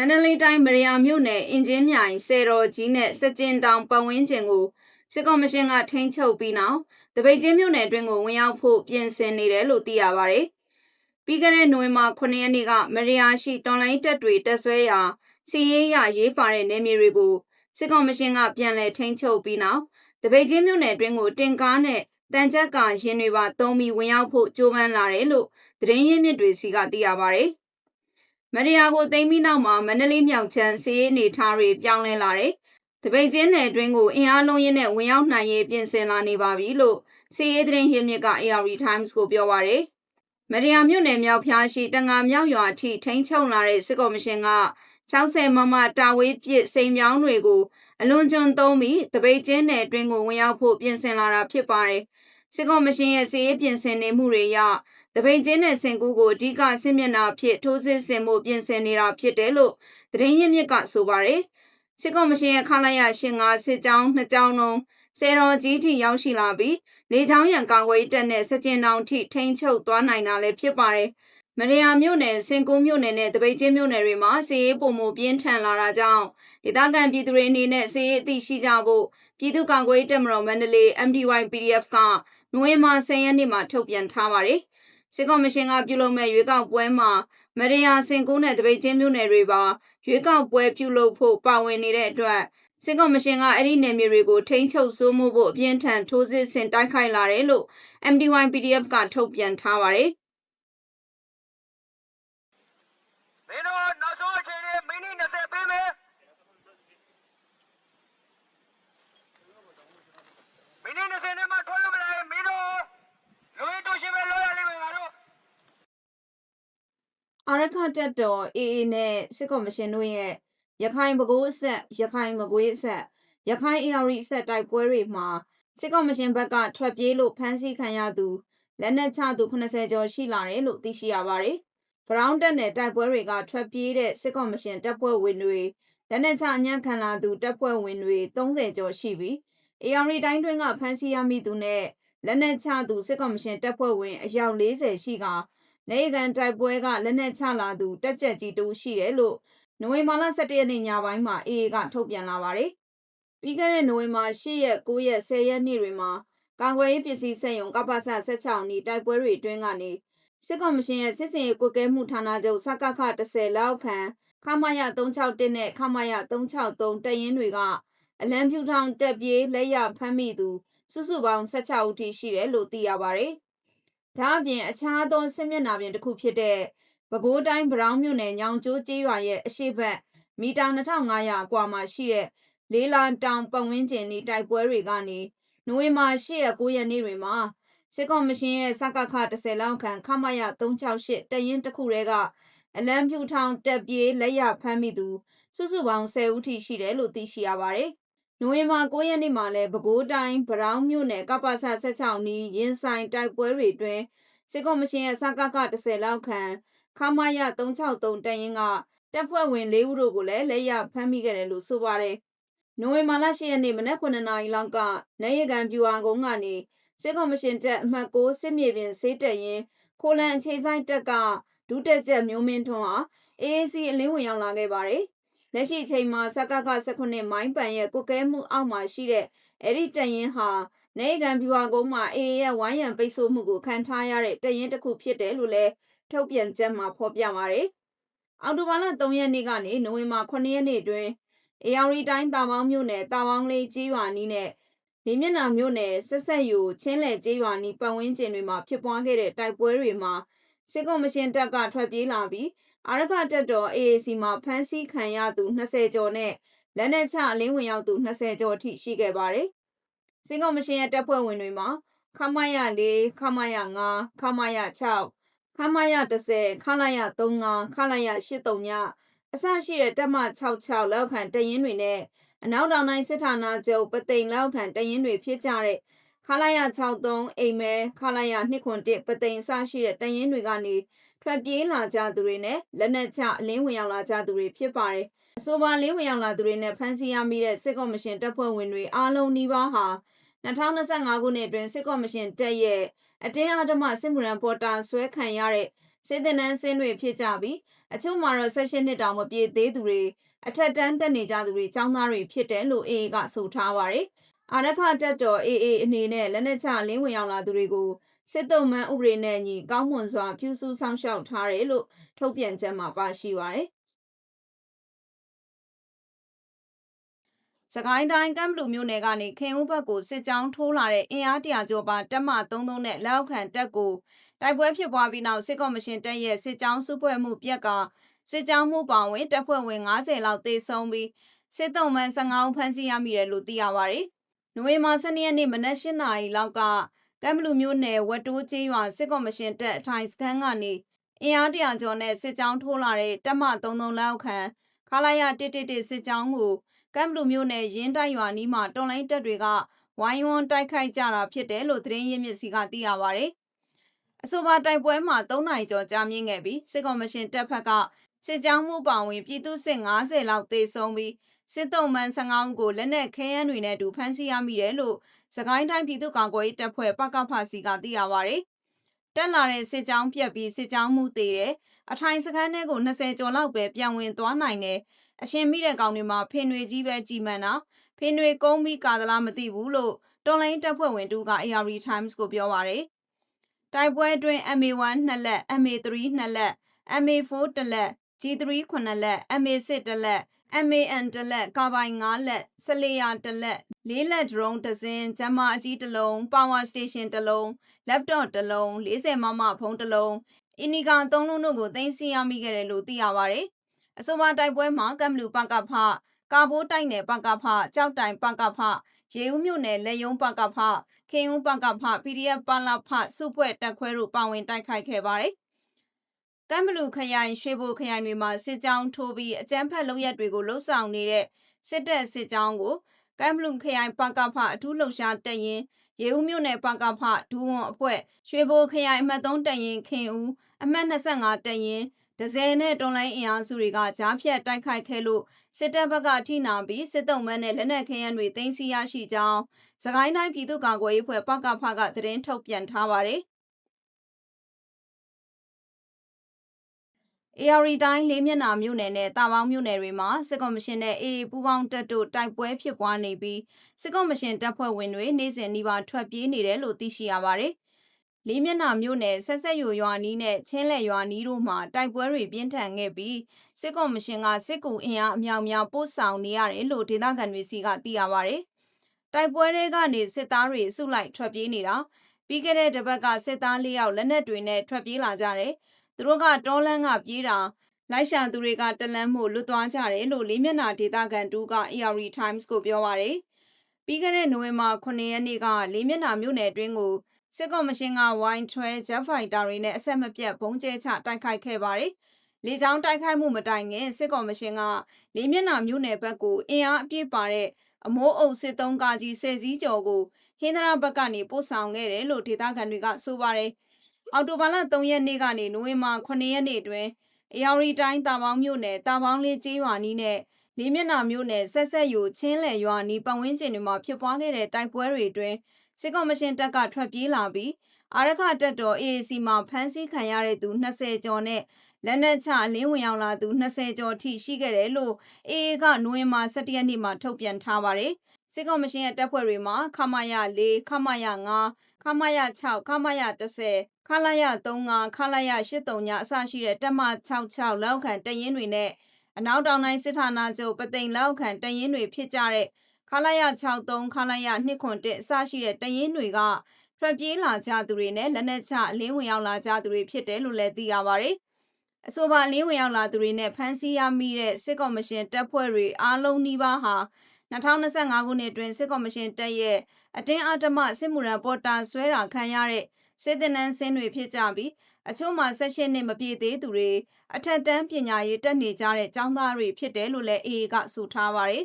န္တလေးတိုင်းမရယာမြို့နယ်အင်ဂျင်မြိုင်စေတော်ကြီးနဲ့စကြင်တောင်ပတ်ဝန်းကျင်ကိုစစ်ကော်မရှင်ကထိန်းချုပ်ပြီးနောက်တပိတ်ချင်းမြို့နယ်အတွင်းကိုဝင်ရောက်ဖို့ပြင်ဆင်နေတယ်လို့သိရပါဗျ။ပြီးခဲ့တဲ့နိုဝင်ဘာ9ရက်နေ့ကမရယာရှိတော်လိုင်းတပ်တွေတက်ဆွဲရာစီရေးရရေးပါတဲ့နေမြေတွေကိုစစ်ကော်မရှင်ကပြန်လည်ထိန်းချုပ်ပြီးနောက်တပိတ်ချင်းမြို့နယ်အတွင်းကိုတင်ကားနဲ့တန်ချက်ကရင်တွေပါတုံးပြီးဝင်ရောက်ဖို့ကြိုးပမ်းလာတယ်လို့သတင်းရင်းမြစ်တွေစီကသိရပါဗျ။ မရယာကိုသိမ်းပြီးနောက်မှာမန္တလေးမြောက်ချမ်းစီးရေးအနေထားတွေပြောင်းလဲလာတယ်။တပိတ်ချင်းနယ်အတွင်းကိုအင်အားလုံးရင်းနဲ့ဝင်ရောက်နိုင်ရေးပြင်ဆင်လာနေပါပြီလို့စီးရေးသတင်းရင်းမြစ်က AR Times ကိုပြောပါရယ်။မရယာမြို့နယ်မြောက်ဖျားရှိတန်ငါမြောက်ရွာအထိထိန်းချုပ်လာတဲ့စစ်ကော်မရှင်က60မမတာဝေးပစ်စိန်ပြောင်းတွေကိုအလွန်ကျွံသုံးပြီးတပိတ်ချင်းနယ်အတွင်းကိုဝင်ရောက်ဖို့ပြင်ဆင်လာတာဖြစ်ပါတယ်။စစ်ကော်မရှင်ရဲ့စီးရေးပြင်ဆင်နေမှုတွေအရ တပိတ်ချင်းနဲ့စင်ကူးကိုအဓိကစစ်မျက်နှာအဖြစ်ထိုးစစ်ဆင်မှုပြင်ဆင်နေတာဖြစ်တယ်လို့သတင်းရင်းမြစ်ကဆိုပါတယ်။စစ်ကော်မရှင်ရဲ့ခလာရရှင်ငါစစ်ကြောင်းနှစ်ကြောင်းလုံးစေတော်ကြီးထိရောက်ရှိလာပြီးလေချောင်းရံကာကွယ်ရေးတပ်နဲ့စကြင်တောင်ထိထိန်းချုပ်သွားနိုင်တာလည်းဖြစ်ပါတယ်။မရယာမြို့နယ်စင်ကူးမြို့နယ်နဲ့တပိတ်ချင်းမြို့နယ်တွေမှာစီရေးပုံမှုပြင်းထန်လာတာကြောင့်ဒေသခံပြည်သူတွေအနေနဲ့စီရေးအသိရှိကြဖို့ပြည်သူ့ကာကွယ်ရေးတပ်မတော်မန္တလေး MDY PDF ကနိုဝင်ဘာ10ရက်နေ့မှာထုတ်ပြန်ထားပါတယ်။ စစ်ကော်မရှင်ကပြုလုပ်မဲ့ရွေးကောက်ပွဲမှာမရယာစင်ကူးနဲ့တပိတ်ချင်းမြို့နယ်တွေပါရွေးကောက်ပွဲပြုလုပ်ဖို့ပါဝင်နေတဲ့အတွက်စစ်ကော်မရှင်ကအဲ့ဒီနယ်မြေတွေကိုထိန်းချုပ်စိုးမိုးဖို့အပြင်းထန်ထိုးစစ်ဆင်တိုက်ခိုက်လာတယ်လို့ MDY PDF ကထုတ်ပြန်ထားပါတယ် မင်းတို့နောက်ဆုံးအချိန်လေးမိနစ်20ပေးမယ်မိနစ်20နဲ့မှထွက်လို့မလာရင်မင်းတို့လူရင်းတို့ရှင်းပဲလောရလိမ့်မယ်ငါတို့ အာရခ တက်တော် AA နဲ့စစ်ကော်မရှင်တို့ရဲ့ရခိုင်ပဲခူးအဆက်ရခိုင်မကွေးအဆက်ရခိုင် AR အဆက်တိုက်ပွဲတွေမှာစစ်ကော်မရှင်ဘက်ကထွက်ပြေးလို့ဖမ်းဆီးခံရသူလက်နက်ချသူ80ကျော်ရှိလာတယ်လို့သိရှိရပါတယ်။ဘရောင်းတက်နဲ့တိုက်ပွဲတွေကထွက်ပြေးတဲ့စစ်ကော်မရှင်တပ်ဖွဲ့ဝင်တွေလက်နက်ချအညံ့ခံလာသူတပ်ဖွဲ့ဝင်တွေ30ကျော်ရှိပြီး AR တိုင်းတွင်းကဖမ်းဆီးရမိသူနဲ့လက်နက်ချသူစစ်ကော်မရှင်တပ်ဖွဲ့ဝင်အယောက်40ရှိက နေကန်တိုက်ပွဲကလက်နက်ချလာသူတက်ကြက်ကြီးတူရှိတယ်လို့နိုဝင်ဘာလ17ရက်နေ့ညပိုင်းမှာ AA ကထုတ်ပြန်လာပါတယ်။ပြီးခဲ့တဲ့နိုဝင်ဘာ8ရက်9ရက်10ရက်နေ့တွေမှာကာကွယ်ရေးပစ္စည်းစက်ရုံကပ္ပစ16နီတိုက်ပွဲတွေအတွင်းကနေစစ်ကော်မရှင်ရဲ့စစ်စင်ရေးကွက်ကဲမှုဌာနချုပ်စကခ10လောက်ခံခမရ361နဲ့ခမရ363တပ်ရင်းတွေကအလံဖြူထောင်တက်ပြေးလက်ရဖမ်းမိသူစုစုပေါင်း16ဦးထိရှိတယ်လို့သိရပါတယ်။ ဒါအပြင်အခြားသောစစ်မျက်နှာပြင်တစ်ခုဖြစ်တဲ့ပဲခူးတိုင်းဗရောင်းမြို့နယ်ညောင်ကျိုးကျေးရွာရဲ့အရှိတ်ဘက်မီတာ2500အကွာမှာရှိတဲ့လေးလာတောင်ပတ်ဝန်းကျင်ဤတိုက်ပွဲတွေကနေနိုဝင်ဘာ8ရက်9ရက်နေ့တွေမှာစစ်ကော်မရှင်ရဲ့စကခ10လောက်ခန့်ခမရ368တရင်တစ်ခုတည်းကအလံဖြူထောင်တက်ပြေးလက်ရဖမ်းမိသူစုစုပေါင်း10ဦးထိရှိတယ်လို့သိရှိရပါတယ်။ နိုဝင်ဘာ9ရက်နေ့မှာလည်းပဲခူးတိုင်းဗရောင်းမြို့နယ်ကပ္ပစ16နီးရင်ဆိုင်တိုက်ပွဲတွေအတွင်းစစ်ကော်မရှင်ရဲ့စကခ10လောက်ခန့်ခမရ363တရင်ကတပ်ဖွဲ့ဝင်၄ဦးတို့ကိုလည်းလက်ရဖမ်းမိခဲ့တယ်လို့ဆိုပါတယ်။နိုဝင်ဘာလ10ရက်နေ့မနက်9နာရီလောက်ကနေရကန်ပြူဟာကုန်းကနေစစ်ကော်မရှင်တပ်အမှတ်6စစ်မြေပြင်စေးတက်ရင်ခိုလန်အခြေဆိုင်တပ်ကဒုတက်ချက်မျိုးမင်းထွန်းဟာ AAC အလင်းဝင်ရောက်လာခဲ့ပါတယ်။ လက်ရှိအချိန်မှာစကက18မိုင်းပန်ရဲ့ကုကဲမှုအောက်မှာရှိတဲ့အဲ့ဒီတရင်ဟာနေကန်ပြူဟာကုန်းမှာ AA ရဲ့ဝိုင်းရံပိတ်ဆို့မှုကိုခံထားရတဲ့တရင်တစ်ခုဖြစ်တယ်လို့လည်းထုတ်ပြန်ချက်မှာဖော်ပြပါတယ်။အောက်တိုဘာလ3ရက်နေ့ကနေနိုဝင်ဘာ9ရက်နေ့အတွင်းအေယာရီတိုင်းတာပေါင်းမြို့နယ်တာပေါင်းလေးကြီးရွာနီးနဲ့နေမျက်နှာမြို့နယ်ဆက်ဆက်ယူချင်းလဲကြီးရွာနီးပတ်ဝန်းကျင်တွေမှာဖြစ်ပွားခဲ့တဲ့တိုက်ပွဲတွေမှာစစ်ကော်မရှင်တပ်ကထွက်ပြေးလာပြီး အာရခတပ်တော် AAC မှာဖမ်းဆီးခံရသူ20ကျော်နဲ့လက်နက်ချအလင်းဝင်ရောက်သူ20ကျော်အထိရှိခဲ့ပါတယ်။စစ်ကော်မရှင်ရဲ့တပ်ဖွဲ့ဝင်တွေမှာခမရ4ခမရ5ခမရ6ခမရ10ခလာရ35ခလာရ83ညအစရှိတဲ့တပ်မ66လောက်ခံတရင်တွေနဲ့အနောက်တောင်တိုင်းစစ်ဌာနချုပ်ပသိမ်လောက်ခံတရင်တွေဖြစ်ကြတဲ့ခလာရ63အိမ်မဲခလာရ201ပသိမ်စရှိတဲ့တရင်တွေကနေ ထွက်ပြေးလာကြသူတွေနဲ့လက်နက်ချအလင်းဝင်ရောက်လာကြသူတွေဖြစ်ပါတယ်။အဆိုပါလင်းဝင်ရောက်လာသူတွေနဲ့ဖမ်းဆီးရမိတဲ့စစ်ကော်မရှင်တပ်ဖွဲ့ဝင်တွေအားလုံးနီးပါးဟာ2025ခုနှစ်အတွင်းစစ်ကော်မရှင်တပ်ရဲ့အတင်းအဓမ္မစစ်မှုရန်ပေါ်တာဆွဲခံရတဲ့စစ်သည်နန်းစင်းတွေဖြစ်ကြပြီးအချို့မှာတော့16နှစ်တောင်မပြည့်သေးသူတွေအထက်တန်းတက်နေကြသူတွေចောင်းသားတွေဖြစ်တယ်လို့ AA ကဆိုထားပါတယ်။အာရခတက်တော် AA အနေနဲ့လက်နက်ချလင်းဝင်ရောက်လာသူတွေကို စစ်တုံးမှန်ဥပဒေနဲ့ညီကောင်းမွန်စွာပြုစုဆောင်ရှောက်ထားတယ်လို့ထုတ်ပြန်ချက်မှာပါရှိပါတယ်။စကိုင်းတိုင်းကမ်ဘလူမြို့နယ်ကနေခင်ဦးဘက်ကိုစစ်ကြောင်းထိုးလာတဲ့အင်အားတရာကျော်ပါတပ်မ33နဲ့လက်အောက်ခံတပ်ကိုတိုက်ပွဲဖြစ်ပွားပြီးနောက်စစ်ကော်မရှင်တပ်ရဲ့စစ်ကြောင်းစုဖွဲ့မှုပြက်ကစစ်ကြောင်းမှုပောင်ဝင်တပ်ဖွဲ့ဝင်90လောက်သေဆုံးပြီးစစ်တုံးမှန်15ဦးဖမ်းဆီးရမိတယ်လို့သိရပါတယ်။နိုဝင်ဘာ12ရက်နေ့မနက်၈နာရီလောက်က ကမ်ဘလူမြို့နယ်ဝတ်တိုးကျေးရွာစစ်ကော်မရှင်တပ်အထိုင်စခန်းကနေအင်အားတရာကျော်နဲ့စစ်ကြောင်းထိုးလာတဲ့တပ်မ33လက်အောက်ခံခလာရ111စစ်ကြောင်းကိုကမ်ဘလူမြို့နယ်ရင်းတိုက်ရွာနီးမှာတော်လိုင်းတပ်တွေကဝိုင်းဝန်းတိုက်ခိုက်ကြတာဖြစ်တယ်လို့သတင်းရင်းမြစ်စီကသိရပါဗျ။အဆိုပါတိုက်ပွဲမှာ3နိုင်ကျော်ကြာမြင့်ခဲ့ပြီးစစ်ကော်မရှင်တပ်ဖက်ကစစ်ကြောင်းမှုပောင်ဝင်ပြည်သူစစ်90လောက်သေဆုံးပြီးစစ်တုံးမှန်15ဦးကိုလက်နက်ခဲယမ်းတွေနဲ့အတူဖမ်းဆီးရမိတယ်လို့ စကိုင်းတိုင်းပြည်သူ့ကာကွယ်ရေးတပ်ဖွဲ့ပကဖစီကသိရပါဗျ။တက်လာတဲ့စစ်ကြောင်းပြက်ပြီးစစ်ကြောင်းမှုသေးတယ်။အထိုင်စခန်းထဲကို20ကျော်လောက်ပဲပြန်ဝင်သွားနိုင်တယ်။အရှင်မိတဲ့ကောင်တွေမှာဖင်တွေကြီးပဲကြည်မှန်တာဖင်တွေကုန်းပြီးကာသလားမသိဘူးလို့တော်လိုင်းတပ်ဖွဲ့ဝင်တူက AR Times ကိုပြောပါရယ်တိုက်ပွဲအတွင်း MA1 နှစ်လက် MA3 နှစ်လက် MA4 တစ်လက် G3 9လက် MA6 တစ်လက် MAN တစ်လက်ကာဘိုင်9လက်ဆလေယာတစ်လက်လေးလက်ဒရုန်းတစ်စင်းဂျမ်မာအကြီးတစ်လုံး Power Station တစ်လုံး Laptop တစ်လုံး40မမဖုန်းတစ်လုံးအင်နီကာ3လုံးတို့ကိုသိမ်းဆည်းရမိခဲ့တယ်လို့သိရပါဗျ။အဆိုပါတိုက်ပွဲမှာကမ်ဘလူပကဖကာဘိုးတိုက်နယ်ပကဖကြောက်တိုင်ပကဖရေဦးမြို့နယ်လက်ယုံပကဖခင်ဦးပကဖ PDF ပလဖစုဖွဲ့တက်ခွဲတို့ပါဝင်တိုက်ခိုက်ခဲ့ပါတယ်။ တမ်ဘလူခရိုင်ရွှေဘိုခရိုင်တွေမှာစစ်ကြောင်းထိုးပြီးအကြမ်းဖက်လုပ်ရက်တွေကိုလှုပ်ဆောင်နေတဲ့စစ်တပ်စစ်ကြောင်းကိုကမ်ဘလူခရိုင်ပကဖအထူးလှုပ်ရှားတက်ရင်ရေဦးမြို့နယ်ပကဖဒူးဝန်အဖွဲ့ရွှေဘိုခရိုင်အမှတ်3တက်ရင်ခင်ဦးအမှတ်25တက်ရင်ဒဇယ်နဲ့တွန်လိုင်းအင်အားစုတွေကကြားဖြတ်တိုက်ခိုက်ခဲ့လို့စစ်တပ်ဘက်ကထိနာပြီးစစ်တုံးမန်းနဲ့လက်နက်ခဲယမ်းတွေတင်စီရရှိကြောင်းစကိုင်းတိုင်းပြည်သူ့ကာကွယ်ရေးဖွဲ့ပကဖကသတင်းထုတ်ပြန်ထားပါတယ်။ AR တိုင်းလေးမျက်နှာမြို့နယ်နဲ့တာပေါင်းမြို့နယ်တွေမှာစစ်ကော်မရှင်နဲ့ AA ပူးပေါင်းတပ်တို့တိုက်ပွဲဖြစ်ပွားနေပြီးစစ်ကော်မရှင်တပ်ဖွဲ့ဝင်တွေနေ့စဉ်နှီးပါထွက်ပြေးနေတယ်လို့သိရှိရပါတယ်။လေးမျက်နှာမြို့နယ်ဆက်ဆက်ယူရွာနီးနဲ့ချင်းလက်ရွာနီးတို့မှာတိုက်ပွဲတွေပြင်းထန်ခဲ့ပြီးစစ်ကော်မရှင်ကစစ်ကူအင်အားအများများပို့ဆောင်နေရတယ်လို့ဒေသခံတွေစီကသိရပါတယ်။တိုက်ပွဲတွေကနေစစ်သားတွေစုလိုက်ထွက်ပြေးနေတာပြီးခဲ့တဲ့တပတ်ကစစ်သား၄ယောက်လက်နက်တွေနဲ့ထွက်ပြေးလာကြတယ်။ သူတို့ကတောလန်းကပြေးတာလိုက်ရှာသူတွေကတလန်းမှုလွတ်သွားကြတယ်လို့လေးမျက်နှာဒေသခံတူက AR Times ကိုပြောပါရယ်ပြီးခဲ့တဲ့နိုဝင်ဘာ9ရက်နေ့ကလေးမျက်နှာမြို့နယ်အတွင်းကိုစစ်ကော်မရှင်ကဝိုင်းထွဲဂျက်ဖိုက်တာတွေနဲ့အဆက်မပြတ်ဘုံကျဲချတိုက်ခိုက်ခဲ့ပါတယ်လေကြောင်းတိုက်ခိုက်မှုမတိုင်ခင်စစ်ကော်မရှင်ကလေးမျက်နှာမြို့နယ်ဘက်ကိုအင်အားအပြည့်ပါတဲ့အမိုးအုပ်စစ်သုံးကားကြီးဆယ်စည်းကျော်ကိုဟင်းသရာဘက်ကနေပို့ဆောင်ခဲ့တယ်လို့ဒေသခံတွေကဆိုပါတယ်။ အော်တိုဘာလ3ရက်နေ့ကနေနိုဝင်ဘာ9ရက်နေ့အတွင်းအယောရီတိုင်းတာပေါင်းမြို့နယ်တာပေါင်းလေးကျေးရွာနီးနဲ့လေးမျက်နှာမြို့နယ်ဆက်ဆက်ယူချင်းလယ်ရွာနီးပတ်ဝန်းကျင်တွေမှာဖြစ်ပွားခဲ့တဲ့တိုက်ပွဲတွေအတွင်းစစ်ကော်မရှင်တပ်ကထွက်ပြေးလာပြီးအာရခတပ်တော် AAC မှာဖမ်းဆီးခံရတဲ့သူ20ကျော်နဲ့လက်နက်ချလင်းဝင်ရောက်လာသူ20ကျော်ထိရှိခဲ့တယ်လို့ AA ကနိုဝင်ဘာ17ရက်နေ့မှာထုတ်ပြန်ထားပါတယ်စစ်ကော်မရှင်ရဲ့တပ်ဖွဲ့တွေမှာခမာယ4ခမာယ5ခမာယ6ခမာယ10 ခလာရ35ခလာရ83ညအစရှိတဲ့တက်မ66လောက်ခံတရင်တွေနဲ့အနောက်တောင်တိုင်းစစ်ဌာနချုပ်ပသိမ်လောက်ခံတရင်တွေဖြစ်ကြတဲ့ခလာရ63ခလာရ201အစရှိတဲ့တရင်တွေကထွက်ပြေးလာကြသူတွေနဲ့လက်နက်ချအလင်းဝင်ရောက်လာကြသူတွေဖြစ်တယ်လို့လည်းသိရပါတယ်။အဆိုပါလင်းဝင်ရောက်လာသူတွေနဲ့ဖမ်းဆီးရမိတဲ့စစ်ကော်မရှင်တပ်ဖွဲ့တွေအားလုံးနှီးပါးဟာ2025ခုနှစ်အတွင်းစစ်ကော်မရှင်တပ်ရဲ့အတင်းအဓမ္မစစ်မှုရန်ပေါ်တာဆွဲတာခံရတဲ့ စေတနန်းစင်းတွေဖြစ်ကြပြီးအချို့မှာ၁၈နှစ်မပြည့်သေးသူတွေအထက်တန်းပညာရေးတက်နေကြတဲ့ကျောင်းသားတွေဖြစ်တယ်လို့လည်း AA ကဆိုထားပါတယ်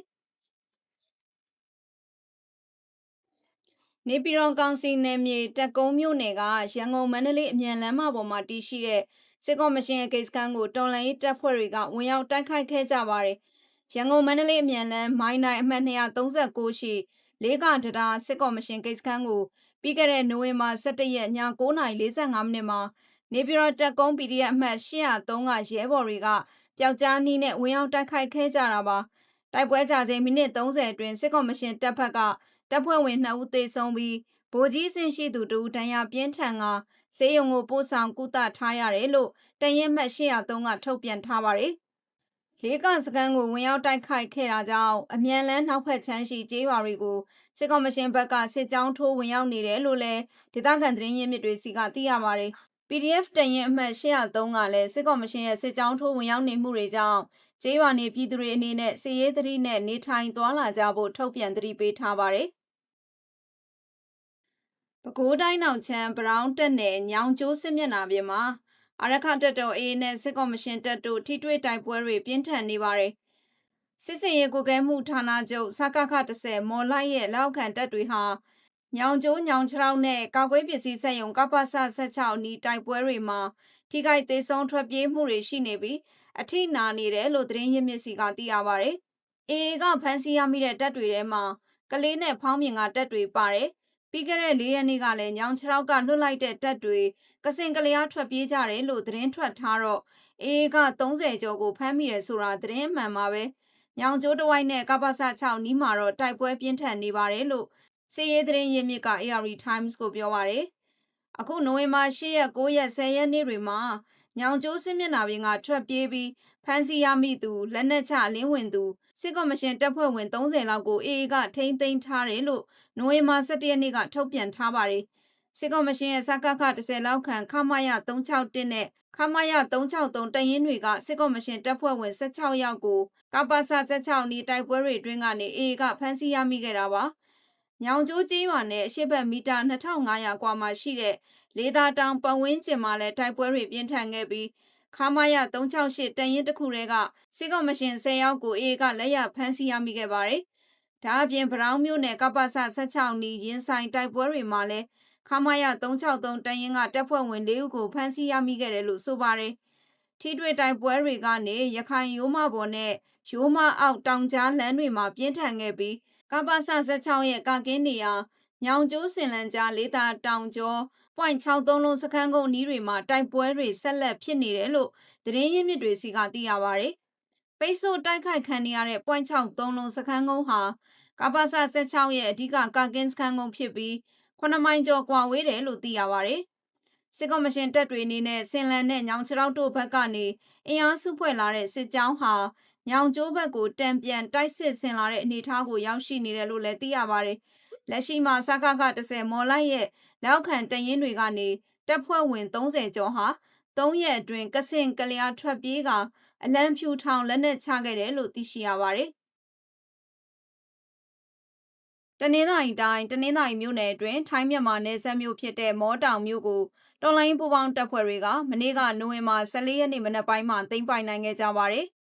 နေပြည်တော်ကောင်စီနယ်မြေတက်ကုန်းမြို့နယ်ကရန်ကုန်မန္တလေးအမြန်လမ်းမပေါ်မှာတည်ရှိတဲ့စစ်ကော်မရှင်ရဲ့ကိစ္စကန်းကိုတော်လှန်ရေးတပ်ဖွဲ့တွေကဝင်ရောက်တိုက်ခိုက်ခဲ့ကြပါတယ်။ရန်ကုန်မန္တလေးအမြန်လမ်းမိုင်းနိုင်အမှတ်239ရှိလေးကတရာစစ်ကော်မရှင်ကိစ္စကန်းကို ပြီးခဲ့တဲ့နိုဝင်ဘာ17ရက်ည9:45မိနစ်မှာနေပြည်တော်တက်ကုန်း PDF အမှတ်803ကရဲဘော်တွေကပျောက်ကြားနီးနဲ့ဝင်ရောက်တိုက်ခိုက်ခဲ့ကြတာပါတိုက်ပွဲကြချိန်မိနစ်30အတွင်းစစ်ကော်မရှင်တပ်ဖက်ကတပ်ဖွဲ့ဝင်2ဦးသေဆုံးပြီးဗိုလ်ကြီးအဆင့်ရှိသူ2ဦးဒဏ်ရာပြင်းထန်ကဆေးရုံကိုပို့ဆောင်ကုသထားရတယ်လို့တရင်မှတ်803ကထုတ်ပြန်ထားပါတယ် လေးကစကန်ကိုဝင်ရောက်တိုက်ခိုက်ခဲ့တာကြောင့်အမြန်လန်းနောက်ဖက်ချမ်းရှိကျေးရွာတွေကိုစစ်ကော်မရှင်ဘက်ကစစ်ကြောင်းထိုးဝင်ရောက်နေတယ်လို့လည်းဒေသခံသတင်းရင်းမြစ်တွေစီကသိရပါတယ် PDF တရင်အမှတ်803ကလည်းစစ်ကော်မရှင်ရဲ့စစ်ကြောင်းထိုးဝင်ရောက်နေမှုတွေကြောင့်ကျေးရွာနေပြည်သူတွေအနေနဲ့စီရေးသတိနဲ့နေထိုင်သွားလာကြဖို့ထုတ်ပြန်သတိပေးထားပါတယ်ပဲခူးတိုင်းအောင်ချမ်းဘရောင်းတက်နယ်ညောင်ကျိုးစစ်မျက်နှာပြင်မှာ အရခတက်တော်အေးနဲ့စစ်ကော်မရှင်တပ်တို့ထိတွေ့တိုက်ပွဲတွေပြင်းထန်နေပါတယ်စစ်စင်ရေးကိုကဲမှုဌာနချုပ်စကခ10မော်လိုက်ရဲ့လောက်ခံတပ်တွေဟာညောင်ကျိုးညောင်ချောင်းနဲ့ကာကွယ်ပစ္စည်းဆက်ယုံကပ္ပစ16နီးတိုက်ပွဲတွေမှာထိခိုက်သေးဆုံးထွက်ပြေးမှုတွေရှိနေပြီးအထိနာနေတယ်လို့သတင်းရင်းမြစ်စီကသိရပါတယ်။အေအေကဖမ်းဆီးရမိတဲ့တပ်တွေထဲမှာကလေးနဲ့ဖောင်းမြင်ကတပ်တွေပါတယ်။ ပြီးခဲ့တဲ့၄ရက်နေ့ကလည်းညောင်ချောင်းကလွတ်လိုက်တဲ့တပ်တွေကစင်ကလျားထွက်ပြေးကြတယ်လို့သတင်းထွက်ထားတော့အေအေက30ကျော်ကိုဖမ်းမိတယ်ဆိုတာသတင်းမှန်ပါပဲ။ညောင်ကျိုးတဝိုက်နဲ့ကပ္ပစ6နီးမှာတော့တိုက်ပွဲပြင်းထန်နေပါတယ်လို့စီရေးသတင်းရင်းမြစ်က AR Times ကိုပြောပါတယ်။အခုနိုဝင်ဘာ10ရက်9ရက်10ရက်နေ့တွေမှာ ညောင်ကျိုးစစ်မျက်နှာပြင်ကထွက်ပြေးပြီးဖမ်းဆီးရမိသူလက်နက်ချလင်းဝင်သူစစ်ကော်မရှင်တပ်ဖွဲ့ဝင်30လောက်ကိုအေအေကထိန်းသိမ်းထားတယ်လို့နိုဝင်ဘာ17ရက်နေ့ကထုတ်ပြန်ထားပါတယ်။စစ်ကော်မရှင်ရဲ့စကခ10လောက်ခန့်ခမရ361နဲ့ခမရ363တရင်တွေကစစ်ကော်မရှင်တပ်ဖွဲ့ဝင်16ယောက်ကိုကပ္ပစ16နီတိုက်ပွဲတွေအတွင်းကနေအေအေကဖမ်းဆီးရမိခဲ့တာပါ။ညောင်ကျိုးကျေးရွာနဲ့အရှိတ်ဘက်မီတာ2500ကွာမှာရှိတဲ့ လေသာတောင်ပတ်ဝန်းကျင်မှာလည်းတိုက်ပွဲတွေပြင်းထန်ခဲ့ပြီးခမာရ368တန်ရင်တစ်ခုတည်းကစစ်ကော်မရှင်10ယောက်ကိုအေးကလက်ရဖမ်းဆီးရမိခဲ့ပါတယ်။ဒါအပြင်ဗရောင်းမြို့နယ်ကပ္ပစ16နီရင်ဆိုင်တိုက်ပွဲတွေမှာလည်းခမာရ363တန်ရင်ကတပ်ဖွဲ့ဝင်၄ဦးကိုဖမ်းဆီးရမိခဲ့တယ်လို့ဆိုပါတယ်။ထိတွေ့တိုက်ပွဲတွေကနေရခိုင်ရိုးမပေါ်နဲ့ရိုးမအောက်တောင်ကြားလမ်းတွေမှာပြင်းထန်ခဲ့ပြီးကပ္ပစ16ရဲ့ကကင်းနေရာညောင်ကျိုးစင်လန်ကြားလေးတာတောင်ကျော် .63 လုံးစခန်းကုန်းနီးတွေမှာတိုက်ပွဲတွေဆက်လက်ဖြစ်နေတယ်လို့သတင်းရင်းမြစ်တွေစီကသိရပါဗျ။ပိတ်ဆို့တိုက်ခိုက်ခံနေရတဲ့ .63 လုံးစခန်းကုန်းဟာကပ္ပစ16ရဲ့အဓိကကာကင်းစခန်းကုန်းဖြစ်ပြီး9မိုင်ကျော်ကွာဝေးတယ်လို့သိရပါဗျ။စစ်ကော်မရှင်တပ်တွေအနေနဲ့စင်လန်နဲ့ညောင်ချောက်တို့ဘက်ကနေအင်အားစုဖွဲ့လာတဲ့စစ်ကြောင်းဟာညောင်ကျိုးဘက်ကိုတံပြန်တိုက်စစ်ဆင်လာတဲ့အနေအထားကိုရောက်ရှိနေတယ်လို့လည်းသိရပါတယ်။ လက်ရှိမှာစကက10မော်လိုက်ရဲ့လောက်ခံတရင်တွေကနေတပ်ဖွဲ့ဝင်30ကျော်ဟာ3ရက်အတွင်းကစင်ကလျာထွက်ပြေးကအလံဖြူထောင်လက်နက်ချခဲ့တယ်လို့သိရှိရပါတယ်။တနင်္သာရီတိုင်းတနင်္သာရီမြို့နယ်အတွင်းထိုင်းမြန်မာနယ်စပ်မြို့ဖြစ်တဲ့မောတောင်မြို့ကိုတော်လိုင်းပူပေါင်းတပ်ဖွဲ့တွေကမနေ့ကနိုဝင်ဘာ14ရက်နေ့မနက်ပိုင်းမှာသိမ်းပိုက်နိုင်ခဲ့ကြပါတယ်။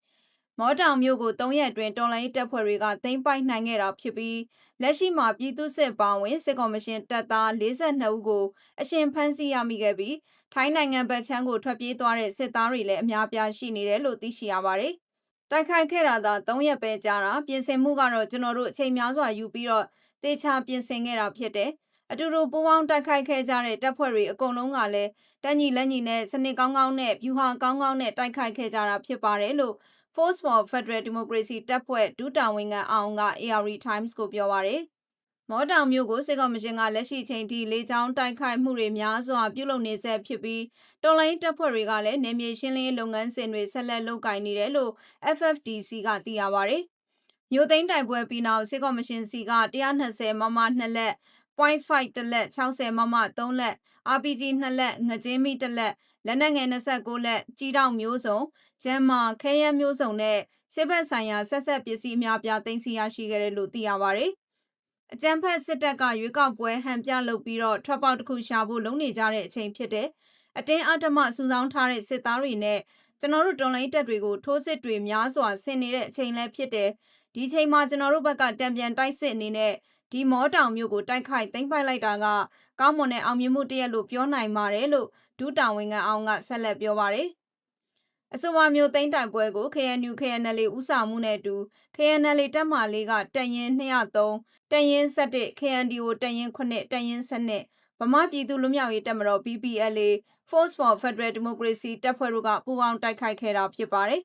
မောတောင်မြို့ကို3ရက်အတွင်းတော်လိုင်းတပ်ဖွဲ့တွေကသိမ်းပိုက်နိုင်ခဲ့တာဖြစ်ပြီးလက်ရှိမှာပြည်သူ့စစ်ပောင်းဝင်စစ်ကော်မရှင်တပ်သား42ဦးကိုအရှင်ဖမ်းဆီးရမိခဲ့ပြီးထိုင်းနိုင်ငံဗတ်ချမ်းကိုထွက်ပြေးသွားတဲ့စစ်သားတွေလည်းအများပြားရှိနေတယ်လို့သိရှိရပါတယ်။တိုက်ခိုက်ခဲ့တာသာ3ရက်ပဲကြာတာပြင်ဆင်မှုကတော့ကျွန်တော်တို့အချိန်များစွာယူပြီးတော့တေချာပြင်ဆင်ခဲ့တာဖြစ်တယ်။အတူတူပူးပေါင်းတိုက်ခိုက်ခဲ့ကြတဲ့တပ်ဖွဲ့တွေအကုန်လုံးကလည်းတန်းညီလက်ညီနဲ့စနစ်ကောင်းကောင်းနဲ့ဗျူဟာကောင်းကောင်းနဲ့တိုက်ခိုက်ခဲ့ကြတာဖြစ်ပါတယ်လို့ Force for Federal Democracy တပ်ဖွဲ့ဒုတာဝန်ခံအောင်က AR Times ကိုပြောပါရယ်မော်တောင်မြို့ကိုစစ်ကောင်မရှင်ကလက်ရှိချိန်ထိလေကြောင်းတိုက်ခိုက်မှုတွေများစွာပြုလုပ်နေဆဲဖြစ်ပြီးတော်လိုင်းတပ်ဖွဲ့တွေကလည်းနေမြေရှင်းလင်းလုပ်ငန်းစဉ်တွေဆက်လက်လုပ်ကိုင်နေတယ်လို့ FFDC ကသိရပါဗျ။မြို့သိမ်းတိုက်ပွဲပြီးနောက်စစ်ကောင်မရှင်စီက120မမ2လက် .5 တလက်60မမ3လက် RPG 2လက်ငကြင်းမိ1လက် လက်နက်ငယ်29လက်ကြီးတောင်မျိုးစုံဂျမ်မာခဲရမျိုးစုံနဲ့စစ်ဘက်ဆိုင်ရာဆက်ဆက်ပစ္စည်းအများပြားသိမ်းဆည်းရရှိခဲ့တယ်လို့သိရပါဗျ။အကြံဖက်စစ်တပ်ကရွေးကောက်ပွဲဟန်ပြလုပ်ပြီးတော့ထွက်ပေါက်တစ်ခုရှာဖို့လုပ်နေကြတဲ့အချိန်ဖြစ်တယ်။အတင်းအဓမ္မစူဆောင်းထားတဲ့စစ်သားတွေနဲ့ကျွန်တော်တို့တော်လိုင်းတပ်တွေကိုထိုးစစ်တွေများစွာဆင်နေတဲ့အချိန်လည်းဖြစ်တယ်။ဒီချိန်မှာကျွန်တော်တို့ဘက်ကတံပြန်တိုက်စစ်အနေနဲ့ဒီမောတောင်မျိုးကိုတိုက်ခိုက်သိမ်းပိုက်လိုက်တာကကောင်းမွန်တဲ့အောင်မြင်မှုတရက်လို့ပြောနိုင်ပါတယ်လို့ ဒူးတောင်ဝင်ကအောင်ကဆက်လက်ပြောပါတယ်။အဆိုပါမျိုးသိန်းတိုင်ပွဲကို KNU KNL ဥဆောင်မှုနဲ့အတူ KNL တပ်မလေးကတန်ရင်203တန်ရင်7 KNDO တန်ရင်9တန်ရင်7ဗမာပြည်သူလူမျိုးရေးတပ်မတော် PPLA Force for Federal Democracy တပ်ဖွဲ့တို့ကပူးပေါင်းတိုက်ခိုက်ခဲ့တာဖြစ်ပါတယ်